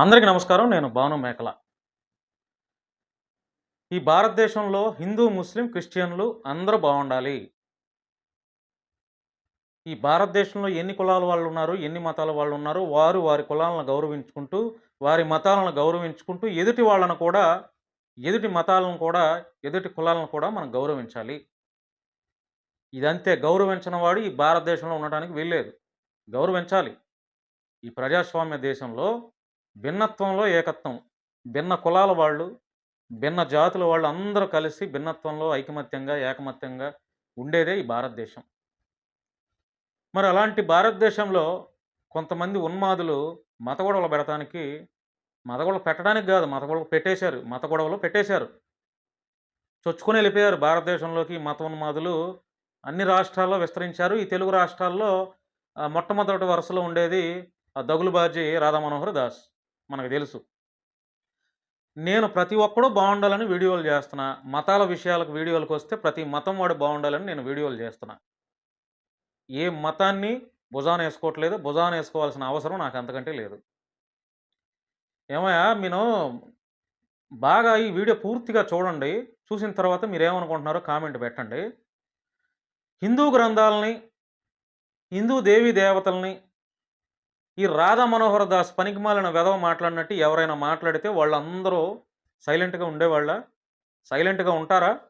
అందరికీ నమస్కారం నేను భావన మేకల. ఈ భారతదేశంలో హిందూ ముస్లిం క్రిస్టియన్లు అందరూ బాగుండాలి. ఈ భారతదేశంలో ఎన్ని కులాల వాళ్ళు ఉన్నారు ఎన్ని మతాల వాళ్ళు ఉన్నారు వారు వారి కులాలను గౌరవించుకుంటూ వారి మతాలను గౌరవించుకుంటూ ఎదుటి వాళ్ళను కూడా ఎదుటి మతాలను కూడా ఎదుటి కులాలను కూడా మనం గౌరవించాలి. ఇదంతే గౌరవించిన వాడు ఈ భారతదేశంలో ఉండడానికి వీల్లేదు. గౌరవించాలి. ఈ ప్రజాస్వామ్య దేశంలో భిన్నత్వంలో ఏకత్వం. భిన్న కులాల వాళ్ళు భిన్న జాతుల వాళ్ళు అందరూ కలిసి భిన్నత్వంలో ఐకమత్యంగా ఏకమత్యంగా ఉండేదే ఈ భారతదేశం. మరి అలాంటి భారతదేశంలో కొంతమంది ఉన్మాదులు మత గొడవలు పెడటానికి మత గొడవలు పెట్టడానికి కాదు మత గొడవలు పెట్టేశారు మత గొడవలు పెట్టేశారు. చొచ్చుకొని వెళ్ళిపోయారు భారతదేశంలోకి మత ఉన్మాదులు. అన్ని రాష్ట్రాల్లో విస్తరించారు. ఈ తెలుగు రాష్ట్రాల్లో మొట్టమొదటి వరుసలో ఉండేది ఆ దగులుబాజీ రాధామనోహర్ దాస్. మనకు తెలుసు. నేను ప్రతి ఒక్కడూ బాగుండాలని వీడియోలు చేస్తున్నా. మతాల విషయాలకు వీడియోలకు వస్తే ప్రతి మతం వాడు బాగుండాలని నేను వీడియోలు చేస్తున్నా. ఏ మతాన్ని భుజాన వేసుకోవట్లేదు భుజాన వేసుకోవాల్సిన అవసరం నాకు అంతకంటే లేదు. ఏమయ్యా నేను బాగా ఈ వీడియో పూర్తిగా చూడండి. చూసిన తర్వాత మీరు ఏమనుకుంటున్నారో కామెంట్ పెట్టండి. హిందూ గ్రంథాలని హిందూ దేవీ దేవతల్ని ఈ రాధా మనోహర దాస్ పనికిమాలిన వెధవ మాట్లాడినట్టు ఎవరైనా మాట్లాడితే వాళ్ళందరూ సైలెంట్గా ఉండేవాళ్ళ? సైలెంట్గా ఉంటారా?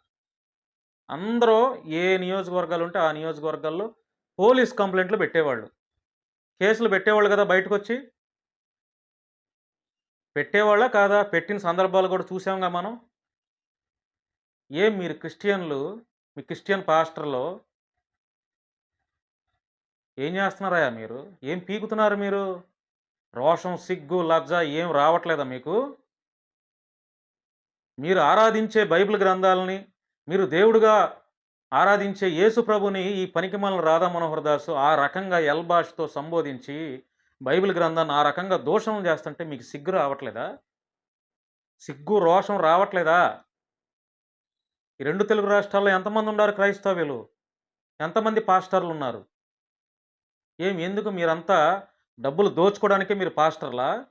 అందరూ ఏ నియోజకవర్గాలు ఉంటే ఆ నియోజకవర్గాల్లో పోలీస్ కంప్లైంట్లు పెట్టేవాళ్ళు. కేసులు పెట్టేవాళ్ళు కదా బయటకు వచ్చి పెట్టేవాళ్ళ కాదా? పెట్టిన సందర్భాలు కూడా చూసాంగా మనం? ఏం మీరు క్రిస్టియన్లు మీ క్రిస్టియన్ పాస్టర్లో ఏం చేస్తున్నారా మీరు? ఏం పీకుతున్నారు మీరు? రోషం సిగ్గు లజ్జ ఏం రావట్లేదా మీకు? మీరు ఆరాధించే బైబిల్ గ్రంథాలని మీరు దేవుడుగా ఆరాధించే యేసు ప్రభుని ఈ పనికిమాలిన రాధా మనోహర్ దాసు ఆ రకంగా ఎల్బాష్తో సంబోధించి బైబిల్ గ్రంథాన్ని ఆ రకంగా దోషం చేస్తుంటే మీకు సిగ్గు రావట్లేదా? సిగ్గు రోషం రావట్లేదా? ఈ రెండు తెలుగు రాష్ట్రాల్లో ఎంతమంది ఉన్నారు క్రైస్తవులు ఎంతమంది పాస్టర్లు ఉన్నారు? ఏం ఎందుకు మీరంతా డబ్బులు దోచుకోవడానికే మీరు పాస్టర్లా?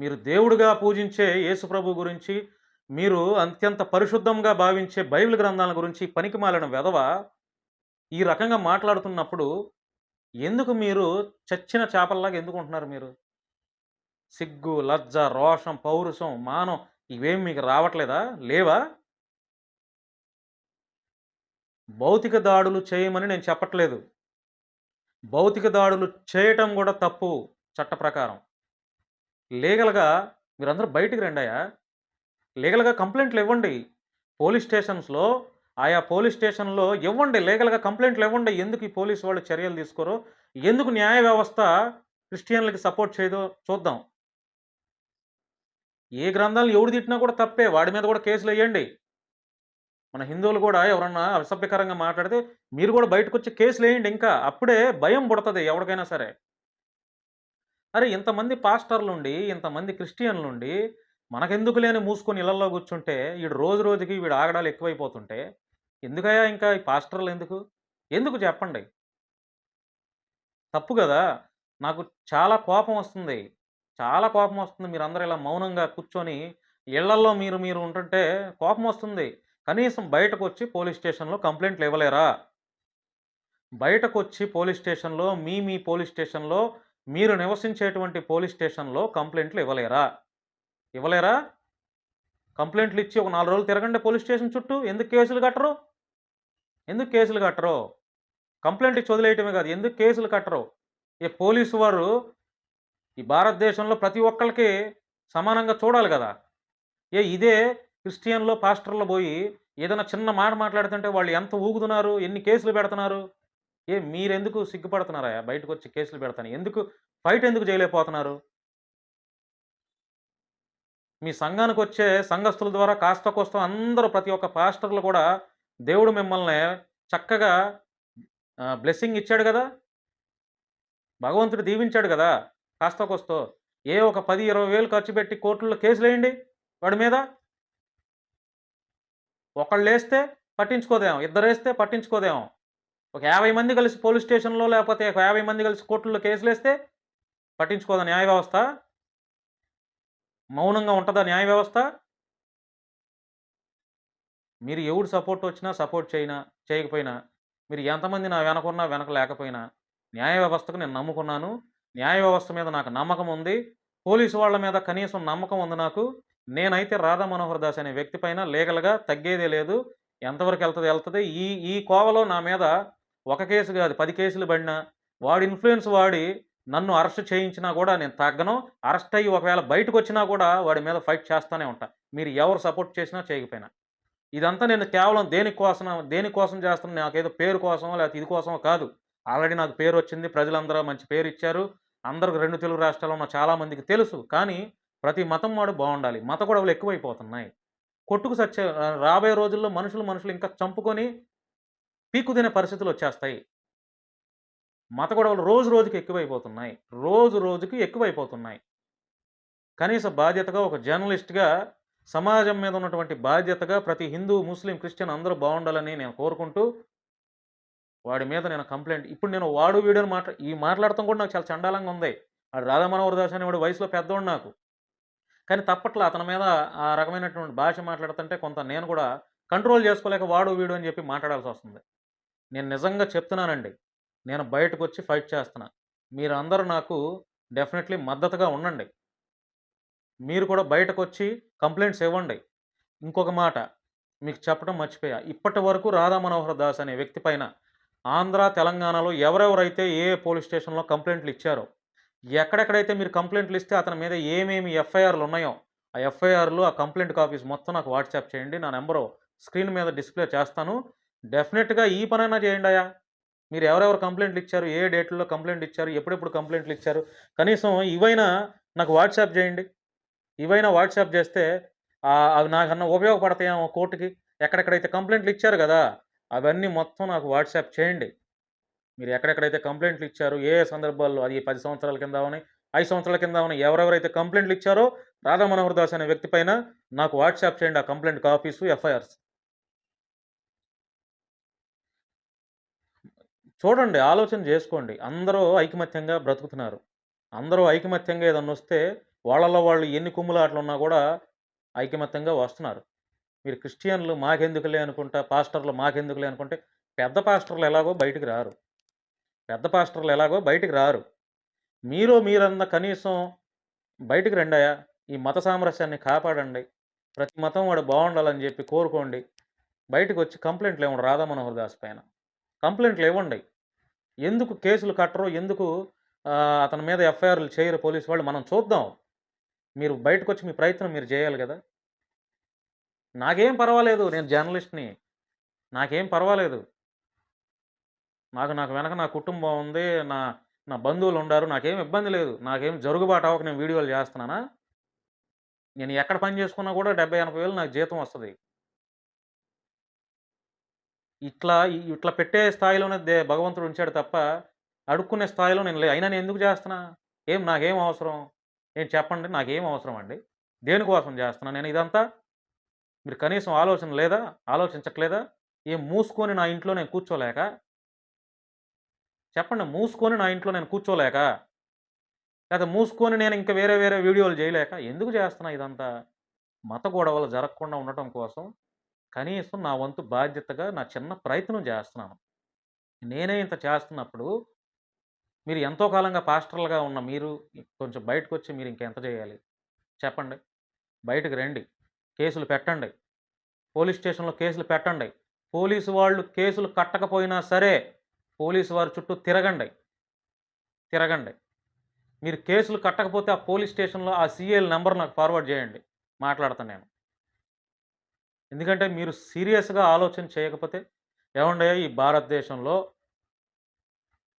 మీరు దేవుడిగా పూజించే యేసుప్రభు గురించి మీరు అత్యంత పరిశుద్ధంగా భావించే బైబిల్ గ్రంథాల గురించి పనికిమాలిన వెధవ ఈ రకంగా మాట్లాడుతున్నప్పుడు ఎందుకు మీరు చచ్చిన చేపల్లాగా ఎందుకు ఉంటున్నారు మీరు? సిగ్గు లజ్జ రోషం పౌరుషం మానం ఇవేం మీకు రావట్లేదా? లేవా? భౌతిక దాడులు చేయమని నేను చెప్పట్లేదు. భౌతిక దాడులు చేయటం కూడా తప్పు చట్ట ప్రకారం. లీగల్గా మీరందరూ బయటికి రండాయా లీగల్గా కంప్లైంట్లు ఇవ్వండి. పోలీస్ స్టేషన్స్లో ఆయా పోలీస్ స్టేషన్లో ఇవ్వండి. లీగల్గా కంప్లైంట్లు ఇవ్వండి. ఎందుకు ఈ పోలీస్ వాళ్ళు చర్యలు తీసుకోరు ఎందుకు న్యాయ వ్యవస్థ క్రిస్టియన్లకి సపోర్ట్ చేయదో చూద్దాం. ఏ గ్రంథాలు ఎవడు తిట్టినా కూడా తప్పే. వాడి మీద కూడా కేసులు వేయండి. మన హిందువులు కూడా ఎవరన్నా అసభ్యకరంగా మాట్లాడితే మీరు కూడా బయటకు వచ్చి కేసులు వేయండి ఇంకా. అప్పుడే భయం పుడుతుంది ఎవరికైనా సరే. అరే ఇంతమంది పాస్టర్లు ఉండి ఇంతమంది క్రిస్టియన్లుండి మనకెందుకు లేని మూసుకొని ఇళ్ళలో కూర్చుంటే వీడు రోజు రోజుకి వీడు ఆగడాలు ఎక్కువైపోతుంటే ఎందుకయ్యా ఇంకా ఈ పాస్టర్లు ఎందుకు? ఎందుకు చెప్పండి? తప్పు కదా. నాకు చాలా కోపం వస్తుంది. చాలా కోపం వస్తుంది. మీరు అందరూ ఇలా మౌనంగా కూర్చొని ఇళ్ళల్లో మీరు మీరు ఉంటుంటే కోపం వస్తుంది. కనీసం బయటకు వచ్చి పోలీస్ స్టేషన్లో కంప్లైంట్లు ఇవ్వలేరా బయటకు వచ్చి పోలీస్ స్టేషన్లో మీ మీ పోలీస్ స్టేషన్లో మీరు నివసించేటువంటి పోలీస్ స్టేషన్లో కంప్లైంట్లు ఇవ్వలేరా? ఇవ్వలేరా? కంప్లైంట్లు ఇచ్చి ఒక నాలుగు రోజులు తిరగండి పోలీస్ స్టేషన్ చుట్టూ. ఎందుకు కేసులు కట్టరు? ఎందుకు కేసులు కట్టరు? కంప్లైంట్ ఇచ్చి వదిలేయటమే కాదు ఎందుకు కేసులు కట్టరు? ఏ పోలీసు వారు ఈ భారతదేశంలో ప్రతి ఒక్కరికి సమానంగా చూడాలి కదా? ఏ ఇదే క్రిస్టియన్లో పాస్టర్లో పోయి ఏదైనా చిన్న మాట మాట్లాడుతుంటే వాళ్ళు ఎంత ఊగుతున్నారు ఎన్ని కేసులు పెడుతున్నారు? ఏ మీరెందుకు సిగ్గుపడుతున్నారా? బయటకు వచ్చి కేసులు పెడతాను. ఎందుకు? ఫైట్ ఎందుకు చేయలేకపోతున్నారు? మీ సంఘానికి వచ్చే సంఘస్థుల ద్వారా కాస్త కోస్త అందరూ ప్రతి ఒక్క పాస్టర్లు కూడా దేవుడు మిమ్మల్ని చక్కగా బ్లెస్సింగ్ ఇచ్చాడు కదా? భగవంతుడు దీవించాడు కదా? కాస్త కోస్తో ఏ ఒక పది ఇరవై వేలు ఖర్చు పెట్టి కోర్టుల్లో కేసులు వేయండి వాడి మీద. ఒకళ్ళు వేస్తే పట్టించుకోదేమో ఇద్దరు వేస్తే పట్టించుకోదేమో ఒక యాభై మంది కలిసి పోలీస్ స్టేషన్లో లేకపోతే ఒక యాభై మంది కలిసి కోర్టుల్లో కేసులు వేస్తే పట్టించుకోదా న్యాయ వ్యవస్థ మౌనంగా ఉంటుందా న్యాయ వ్యవస్థ? మీరు ఎవడు సపోర్ట్ వచ్చినా, సపోర్ట్ చేయనా చేయకపోయినా, మీరు ఎంతమంది నా వెనకున్నా, వెనక లేకపోయినా, న్యాయ వ్యవస్థకు నేను నమ్ముకున్నాను. న్యాయ వ్యవస్థ మీద నాకు నమ్మకం ఉంది. పోలీసు వాళ్ళ మీద కనీసం నమ్మకం ఉంది నాకు. నేనైతే రాధా మనోహర్ దాస్ అనే వ్యక్తి పైన లీగల్‌గా తగ్గేదే లేదు. ఎంతవరకు వెళ్తుంది వెళ్తుంది ఈ ఈ కోవలో నా మీద ఒక కేసు కాదు పది కేసులు పడినా, వాడి ఇన్ఫ్లుయెన్స్ వాడి నన్ను అరెస్ట్ చేయించినా కూడా నేను తగ్గను. అరెస్ట్ అయ్యి ఒకవేళ బయటకు వచ్చినా కూడా వాడి మీద ఫైట్ చేస్తూనే ఉంటా. మీరు ఎవరు సపోర్ట్ చేసినా, చేయకపోయినా. ఇదంతా నేను కేవలం దేనికోసం దేనికోసం చేస్తున్నా నాకేదో పేరు కోసమో, లేకపోతే ఇది కోసమో కాదు. ఆల్రెడీ నాకు పేరు వచ్చింది ప్రజలందరూ మంచి పేరు ఇచ్చారు అందరికి రెండు తెలుగు రాష్ట్రాల్లో ఉన్న చాలామందికి తెలుసు. కానీ ప్రతి మతం వాడు బాగుండాలి మత గొడవలు ఎక్కువైపోతున్నాయి. కొట్టుకు సచ్చే రాబోయే రోజుల్లో మనుషులు, మనుషులు ఇంకా చంపుకొని పీక్కు పరిస్థితులు వచ్చేస్తాయి మత గొడవలు రోజు రోజుకి ఎక్కువైపోతున్నాయి. రోజు రోజుకి ఎక్కువైపోతున్నాయి. కనీస బాధ్యతగా ఒక జర్నలిస్ట్‌గా సమాజం మీద ఉన్నటువంటి బాధ్యతగా ప్రతి హిందూ, ముస్లిం, క్రిస్టియన్ అందరూ బాగుండాలని నేను కోరుకుంటూ వాడి మీద నేను కంప్లైంట్ ఇప్పుడు నేను వాడు, వీడియోని మాట్లా ఈ మాట్లాడటం కూడా నాకు చాలా చండాలంగా ఉంది. వాడు రాధామనోహర్ దాస్ అనేవాడు వయసులో పెద్దోడు నాకు. కానీ తప్పట్లో అతని మీద ఆ రకమైనటువంటి భాష మాట్లాడుతుంటే కొంత నేను కూడా కంట్రోల్ చేసుకోలేక వాడు, వీడు అని చెప్పి మాట్లాడాల్సి వస్తుంది నేను నిజంగా చెప్తున్నానండి. నేను బయటకొచ్చి ఫైట్ చేస్తున్నా. మీరందరూ నాకు డెఫినెట్‌లీ మద్దతుగా ఉండండి. మీరు కూడా బయటకొచ్చి కంప్లైంట్స్ ఇవ్వండి. ఇంకొక మాట మీకు చెప్పడం మర్చిపోయా. ఇప్పటి వరకు రాధా మనోహర్ దాస్ అనే వ్యక్తి పైన ఆంధ్ర, తెలంగాణలో ఎవరెవరైతే ఏ పోలీస్ స్టేషన్‌లో కంప్లైంట్లు ఇచ్చారో, ఎక్కడెక్కడైతే మీరు కంప్లైంట్లు ఇస్తే అతని మీద ఏమేమి ఎఫ్ఐఆర్‌లు ఉన్నాయో, ఆ ఎఫ్ఐఆర్‌లు, ఆ కంప్లైంట్ కాపీస్ మొత్తం నాకు వాట్సాప్ చేయండి. నా నెంబరు స్క్రీన్ మీద డిస్‌ప్లే చేస్తాను. డెఫినెట్గా ఈ పనైనా చేయండి అయ్యా మీరు ఎవరెవరు కంప్లైంట్లు ఇచ్చారు, ఏ డేట్లో కంప్లైంట్ ఇచ్చారు, ఎప్పుడెప్పుడు కంప్లైంట్లు ఇచ్చారు, కనీసం ఇవైనా నాకు వాట్సాప్ చేయండి. ఇవైనా వాట్సాప్ చేస్తే అవి నాకన్నా ఉపయోగపడతాయేమో కోర్టుకి ఎక్కడెక్కడైతే కంప్లైంట్లు ఇచ్చారు కదా అవన్నీ మొత్తం నాకు వాట్సాప్ చేయండి. మీరు ఎక్కడెక్కడైతే కంప్లైంట్లు ఇచ్చారో, ఏ సందర్భాల్లో అది పది సంవత్సరాల కింద అవని, ఐదు సంవత్సరాల కింద అవని ఎవరెవరైతే కంప్లైంట్లు ఇచ్చారో రాధా మనోహర్ దాస్ అనే వ్యక్తి పైన నాకు వాట్సాప్ చేయండి ఆ కంప్లైంట్ కాపీస్ ఎఫ్ఐఆర్స్. చూడండి. ఆలోచన చేసుకోండి అందరూ ఐకమత్యంగా బ్రతుకుతున్నారు. అందరూ ఐకమత్యంగా ఏదన్నొస్తే వాళ్ళలో వాళ్ళు ఎన్ని కుమ్ములాటలున్నా కూడా ఐకమత్యంగా వస్తున్నారు. మీరు క్రిస్టియన్‌లు మాకెందుకులే అనుకుంటా, పాస్టర్‌లు మాకెందుకులే అనుకుంటే పెద్ద పాస్టర్‌లు ఎలాగో బయటికి రారు. పెద్ద పాస్టర్‌లు ఎలాగో బయటికి రారు. మీరు మీరన్న కనీసం బయటికి రండాయా ఈ మత సామరస్యాన్ని కాపాడండి. ప్రతి మతం వాడు బాగుండాలని చెప్పి కోరుకోండి. బయటకొచ్చి కంప్లైంట్లు ఇవ్వండి రాధా మనోహర్ దాస్ పైన. కంప్లైంట్లు ఇవ్వండి. ఎందుకు కేసులు కట్టరు ఎందుకు అతని మీద ఎఫ్ఐఆర్‌లు చేయరు పోలీసు వాళ్ళు మనం చూద్దాం. మీరు బయటకొచ్చి మీ ప్రయత్నం మీరు చేయాలి కదా నాకేం పర్వాలేదు. నేను జర్నలిస్ట్‌ని. నాకేం పర్వాలేదు. నాకు నాకు వెనక నా కుటుంబం ఉంది. నా నా బంధువులు ఉన్నారు నాకేం ఇబ్బంది లేదు. నాకేం జరుగుబాటు అవ్వక నేను వీడియోలు చేస్తున్నానా నేను ఎక్కడ పని చేసుకున్నా కూడా డెబ్బై ఎనభై వేలు నాకు జీతం వస్తుంది ఇట్లా ఇట్లా పెట్టే స్థాయిలోనే దే భగవంతుడు ఉంచాడు తప్ప, అడుక్కునే స్థాయిలో నేను లే అయినా నేను ఎందుకు చేస్తున్నా ఏం నాకేం అవసరం? ఏం చెప్పండి నాకేం అవసరం అండి? దేనికోసం చేస్తున్నా నేను ఇదంతా? మీరు కనీసం ఆలోచన లేదా? ఆలోచించట్లేదా? ఏం మూసుకొని నా ఇంట్లో నేను కూర్చోలేక? చెప్పండి. మూసుకొని నా ఇంట్లో నేను కూర్చోలేక? లేదా మూసుకొని నేను ఇంకా వేరే వేరే వీడియోలు చేయలేక ఎందుకు చేస్తున్నా ఇదంతా? మత గొడవలు జరగకుండా ఉండటం కోసం కనీసం నా వంతు బాధ్యతగా నా చిన్న ప్రయత్నం చేస్తున్నాను నేనే ఇంత చేస్తున్నప్పుడు మీరు ఎంతో కాలంగా పాస్టర్‌లుగా ఉన్న మీరు కొంచెం బయటకొచ్చి మీరు ఇంకెంత చేయాలి చెప్పండి. బయటకు రండి. కేసులు పెట్టండి. పోలీస్ స్టేషన్‌లో కేసులు పెట్టండి. పోలీసు వాళ్ళు కేసులు కట్టకపోయినా సరే, పోలీసు వారి చుట్టూ తిరగండి. తిరగండి. మీరు కేసులు కట్టకపోతే ఆ పోలీస్ స్టేషన్‌లో ఆ సీఐల నెంబర్ నాకు ఫార్వర్డ్ చేయండి మాట్లాడతాను నేను. ఎందుకంటే మీరు సీరియస్‌గా ఆలోచన చేయకపోతే ఏవండీ ఈ భారతదేశంలో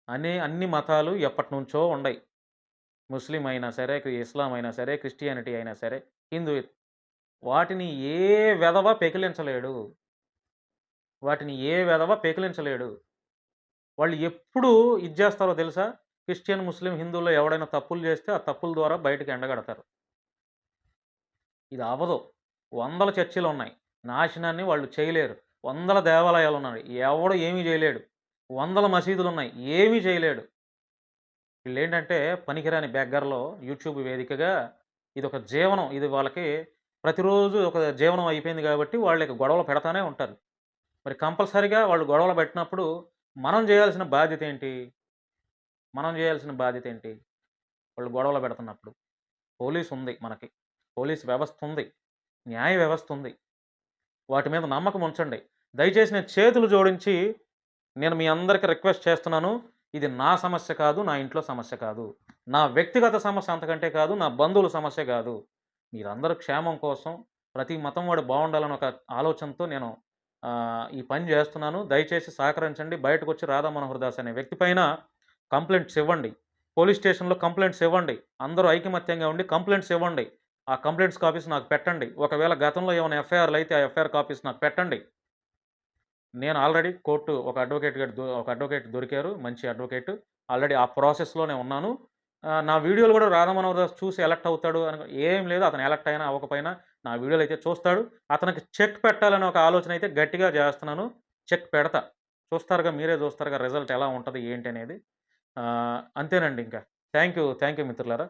అనే అన్ని మతాలు ఎప్పటినుంచో ఉండయి. ముస్లిం అయినా సరే, ఇస్లాం అయినా సరే, క్రిస్టియానిటీ అయినా సరే, హిందూ వాటిని ఏ వెధవ పెకిలించలేడు. వాటిని ఏ వెధవ పెకిలించలేడు. వాళ్ళు ఎప్పుడు ఇది చేస్తారో తెలుసా? క్రిస్టియన్, ముస్లిం, హిందువుల్లో ఎవడైనా తప్పులు చేస్తే ఆ తప్పుల ద్వారా బయటకు ఎండగడతారు. ఇది అవదు వందల చర్చిలు ఉన్నాయి నాశనాన్ని వాళ్ళు చేయలేరు. వందల దేవాలయాలు ఉన్నాయి ఎవడు ఏమీ చేయలేడు వందల మసీదులు ఉన్నాయి ఏమీ చేయలేడు. వీళ్ళు ఏంటంటే పనికిరాని బెగ్గర్‌లో యూట్యూబ్ వేదికగా ఇది ఒక జీవనం. ఇది వాళ్ళకి ప్రతిరోజు ఒక జీవనం అయిపోయింది కాబట్టి వాళ్ళకి గొడవలు పెడతానే ఉంటారు. మరి కంపల్సరీగా వాళ్ళు గొడవలు పెట్టినప్పుడు, మనం చేయాల్సిన బాధ్యత ఏంటి మనం చేయాల్సిన బాధ్యత ఏంటి వాళ్ళు గొడవలు పెడుతున్నప్పుడు. పోలీసుంది మనకి. పోలీస్ వ్యవస్థ ఉంది న్యాయ వ్యవస్థ ఉంది వాటి మీద నమ్మకం ఉంచండి. దయచేసి నేను చేతులు జోడించి, నేను మీ అందరికీ రిక్వెస్ట్ చేస్తున్నాను. ఇది నా సమస్య కాదు. నా ఇంట్లో సమస్య కాదు. నా వ్యక్తిగత సమస్య అంతకంటే కాదు. నా బంధువుల సమస్య కాదు మీరందరూ క్షేమం కోసం, ప్రతి మతం వాడు బాగుండాలని ఒక ఆలోచనతో నేను ఈ పని చేస్తున్నాను దయచేసి సహకరించండి. బయటకొచ్చి రాధా మనోహర్ దాస్ అనే వ్యక్తి పైన కంప్లైంట్స్ ఇవ్వండి. పోలీస్ స్టేషన్‌లో కంప్లైంట్స్ ఇవ్వండి. అందరూ ఐకమత్యంగా ఉండి కంప్లైంట్స్ ఇవ్వండి. ఆ కంప్లైంట్స్ కాపీస్ నాకు పెట్టండి. ఒకవేళ గతంలో ఏమైనా ఎఫ్ఐఆర్లు అయితే ఆ ఎఫ్ఐఆర్ కాపీస్ నాకు పెట్టండి. నేను ఆల్రెడీ కోర్టు ఒక అడ్వకేట్ ఒక అడ్వకేట్ దొరికారు. మంచి అడ్వకేట్ ఆల్రెడీ ఆ ప్రాసెస్‌లోనే ఉన్నాను. నా వీడియోలు కూడా రాధా దాస్ చూసి ఎలక్ట్ అవుతాడు అని ఏం లేదు. అతను ఎలక్ట్ అయినా, అవ్వకపోయినా నా వీడియోలు అయితే చూస్తాడు. అతనికి చెక్ పెట్టాలనే ఒక ఆలోచన అయితే గట్టిగా చేస్తున్నాను చెక్ పెడతా. చూస్తారుగా మీరే చూస్తారుగా రిజల్ట్ ఎలా ఉంటుంది ఏంటి అనేది. అంతేనండి ఇంకా థ్యాంక్ యూ. థ్యాంక్ యూ మిత్రులారా.